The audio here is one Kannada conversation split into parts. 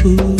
ನೆನಪು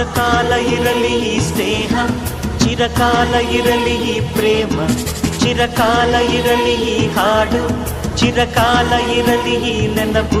ಚಿರಕಾಲ ಇರಲಿ ಈ ಸ್ನೇಹ ಚಿರಕಾಲ ಇರಲಿ ಈ ಪ್ರೇಮ ಚಿರಕಾಲ ಇರಲಿ ಈ ಹಾಡು ಚಿರಕಾಲ ಇರಲಿ ಈ ನೆನಪು